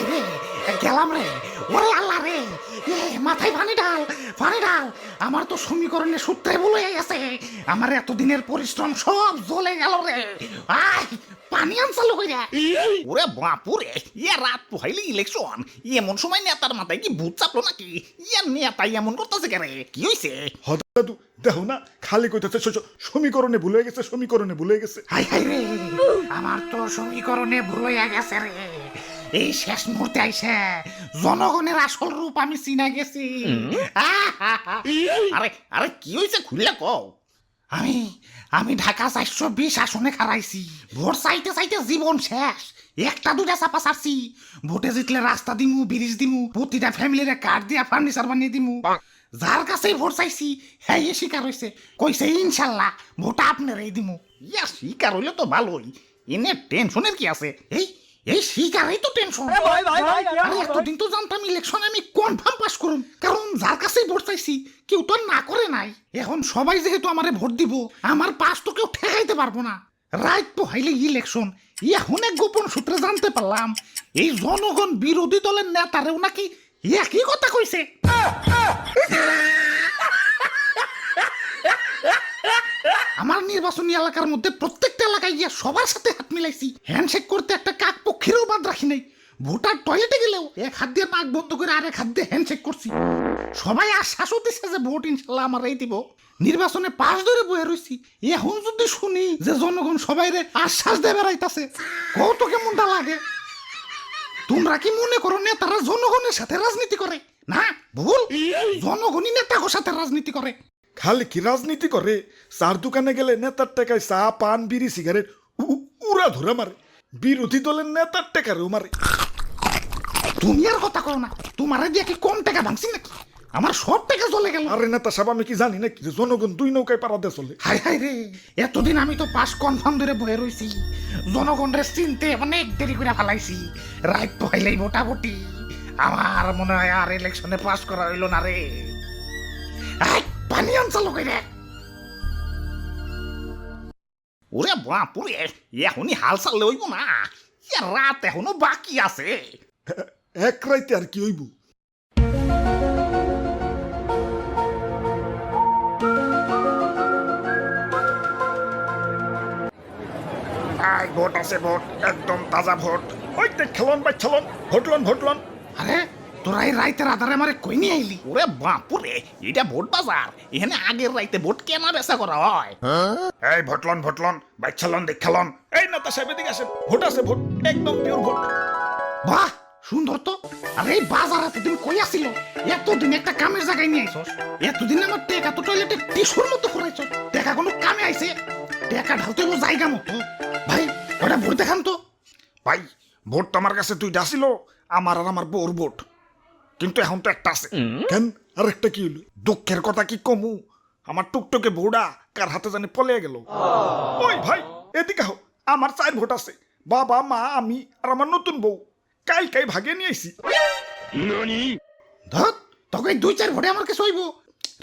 High রে গেলাম রে। ওরে আল্লাহ রে। এ মাথায় পানি ঢাল পানি ঢাল। আমার তো সমীকরণে সূত্রে বলে গেছে। আমার এতদিনের পরিশ্রম সব জ্বলে গেল রে। আয় পানি আনসালো কইরা। ওরে বাপুরে ইয়া রাত পোহাইলে ইলেকশন। এমন সময় নেতার মাথায় কি ভূত চাপলো নাকি? ইয়া নেতাই এমন করতেছে কে রে কি হইছে? হদ দাদু দেখো না খালি কইতেছে সমীকরণে ভুলে গেছে সমীকরণে ভুলে গেছে। হাই হাই রে। আমার তো সমীকরণে ভুল গেছে রে। এই শেষ মুহূর্তে আইসে জনগণের আসল রূপ আমি চিনা গেছি! আরে আরে কি হইছে খুললে কও? আমি আমি ঢাকা চারশো বিশ আসনে খারাইছি ভোট চাইতে চাইতে জীবন শেষ। একটা দুটা চাপা ছাড়ছি। ভোটে জিতলে রাস্তা দিমু ব্রিজ দিমু প্রতিটা ফ্যামিলিরে কার্ড দিয়া ফার্নিচার বানিয়ে দিমু। যার কাছেই ভোট চাইছি হ্যাঁ শিকার হয়েছে কইছে ইনশাল্লাহ ভোট আপনারই দিমু। ইয়া শিকার হইলে তো ভালোই। এনে টেনশনের কি আছে? এই এই শিকারই তো টেনশন আরে এতদিন তো জানতাম ইলেকশন আমি কনফার্ম পাস করুম। কারণ যার কাছেই ভোট চাইছি কেউ তো না করে নাই। এখন সবাই যেহেতু আমারে ভোট দিব আমার পাস তো কেউ ঠেকাইতে পারব না। রাইট তো হাইলে ইলেকশন এখন এক গোপন সূত্রে জানতে পারলাম এই জনগণ বিরোধী দলের নেতারেও নাকি একই কথা কইছে। আমার নির্বাচনী এলাকার মধ্যে প্রত্যেকটা এলাকায় গিয়ে সবার সাথে হাত মিলাইছি। হ্যান্ডশেক করতে একটা কাক বাদ রাখি নাই। ভোটার টয়লেটে গেলেও এক হাত দিয়ে নাক বন্ধ করে আরেক হাত দিয়ে হ্যান্ডশেক করছি। সবাই আশ্বাসও দিছে যে ভোট ইনশাল্লাহ আমার এই দিব। নির্বাচনে পাশ ধরে বয়ে রইছি। এখন যদি শুনি যে জনগণ সবাই রে আশ্বাস দিয়ে বেড়াইতাছে কত কেমনটা লাগে? তোমরা কি মনে করো নেতারা জনগণের সাথে রাজনীতি করে? না, ভুল। জনগণই নেতাগোর সাথে রাজনীতি করে। খালি কি রাজনীতি করে? চার দোকানে গেলে নেতার টাকায় চা, পান, বিড়ি, সিগারেট উড়া ধরে মারে। বিরোধী দলের নেতার টাকারেও মারে। তুমি আর কথা কও না। তোমার দিয়ে কি কম টাকা ভাঙছি নাকি? আমার সব টাকা চলে গেল। আরে নেতা সাহেব আমি কি জানি না কি যে জনগণ দুই নৌকায় পারাতে চলে? হাই হাই রে এতদিন আমি তো পাস কনফার্ম ধরে বয়ে রইছি। জনগণের চিনতে অনেক দেরি করে ফেলাইছি। রাইট তো হইলেই মোটামুটি। আমার মনে হয় আর ইলেকশনে পাস করা হইল না রে। পানি আনসালো কইরে ওরে বাপুরে এখনই হাল চাললে হইব না। রাত এখনও বাকি আছে। এক রাইতে আর কি হইব? আই ভোট আছে ভোট একদম তাজা ভোট। ওই দেখ খেলন বাই খেলন। ভোটলন ভোটলন আরে তোরা এই রাইতের আধারে আমারে কই নিয়ে আইলি? ওরে বাপুরে এটা ভোট বাজার। এখানে আগের রাইতে ভোট কেনা বেচা করা হয়। এই ভোটলন ভোটলন বাই খেলন দেখ খেলন এই নেতা সাহেব এদিকে আসেন। ভোট আছে ভোট। একদম পিওর ভোট। বাহ সুন্দর তো। আরে এই বাজার এতদিন কই আসিল? এতদিন একটা কামের জায়গায় নিয়ে আইছস। এতদিন আমার টেকা তো টয়লেটে টিস্যুর মতো করাইছ টেকা কোনো কামে আইছে। টেকা ঢালতে জায়গা মতো। ভাই ওটা ভোট দেখান তো। ভাই ভোট তো আমার কাছে তুই ডাসিল আমার আর আমার বউর ভোট। কিন্তু এখন তো একটা আছে। কেন? আর একটা কি হইল দুঃখের কথা কি কমু? আমার টুকটকে বউডা কার হাতে জানি পলে গেল। ওই ভাই এদিকে হো আমার চার ভোট আছে। বাবা মা আমি আর আমার নতুন বউ। কাই কাই ভাগে নিয়ে আইছি। ধত তোকে এই দুই চার ভোটে আমার কাছে হইব।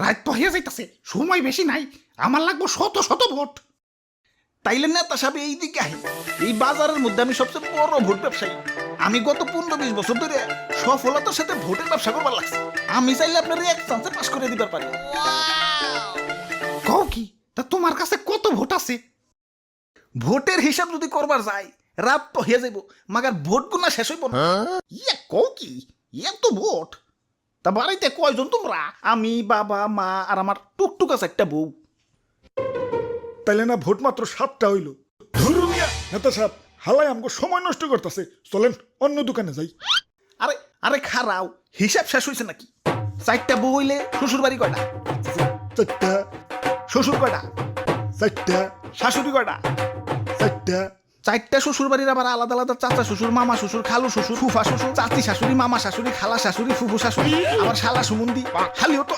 রাত তো হইয়া যাইতাছে সময় বেশি নাই। আমার লাগবো শত শত ভোট। তাইলে নেতা সাহেব এই দিকে আহি। এই বাজারের মধ্যে আমি সবচেয়ে বড় ভোট ব্যবসায়ী। আমি গত পনেরো বিশ বছর ধরে সফলতার সাথে ভোটের ব্যবসা করবার লাগছে। আমি চাইলে আপনার এক চান্সে পাস করে দিবার পারি। কও কি? তা তোমার কাছে কত ভোট আছে? ভোটের হিসাব যদি করবার যায়, রাত তো হয়ে যাইব, মাগার ভোট গুনা শেষ হইব না। ইয়া, কও কি? ইয়া তো ভোট? তা বাড়িতে কয়জন তোমরা? আমি, বাবা, মা আর আমার টুকটুক আছে একটা বউ। তাইলে না ভোট মাত্র সাতটা হইল। নেতা সাহেব। হালাই আমগো সময় নষ্ট করতেছে। চলেন অন্য দোকানে যাই। আরে আরে খারাও হিসাব শেষ হয়েছে নাকি? চারটা বউ হইলে শ্বশুর বাড়ি কয়টা? চারটা। শ্বশুর কয়টা? চারটা। শাশুড়ি কয়টা? চারটা। চারটা শ্বশুর বাড়ির আবার আলাদা আলাদা চাচা শ্বশুর মামা শ্বশুর খালু শ্বশুর ফুফা শ্বশুর চাচি শাশুড়ি মামা শাশুড়ি খালা শাশুড়ি ফুফু শাশুড়ি আবার শালা সুমন্দি খালিও তো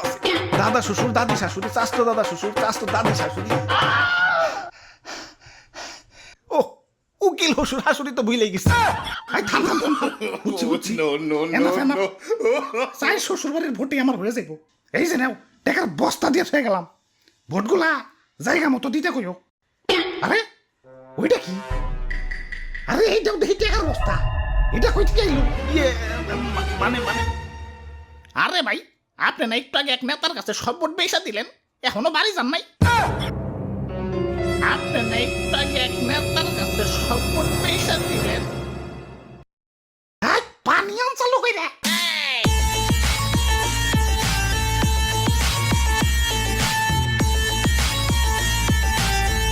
দাদা শ্বশুর দাদি শাশুড়ি চাস্তো দাদা শ্বশুর চাস্তো দাদি শাশুড়ি। উকিল হসুর হাসুরি তো ভুলে গেছি। সাই শ্বশুর ভোটে আমার হয়ে যাইব। এই যে নাও টাকার বস্তা দিয়ে হয়ে গেলাম। ভোটগুলা জায়গা মতো দিতে কইও। আরে ওইটা কি? আরে এইটাও দেখি টাকার বস্তা। এটা কই থেকে এলো ইয়ে, মানে মানে। আরে ভাই আপনি না একটু আগে এক নেতার কাছে সব ভোট বেসা দিলেন এখনও বাড়ি যান নাই? আপনারা একটু আগে এক নেতার কাছে শপথ পেশা দিলেন। পানি অঞ্চল হয়ে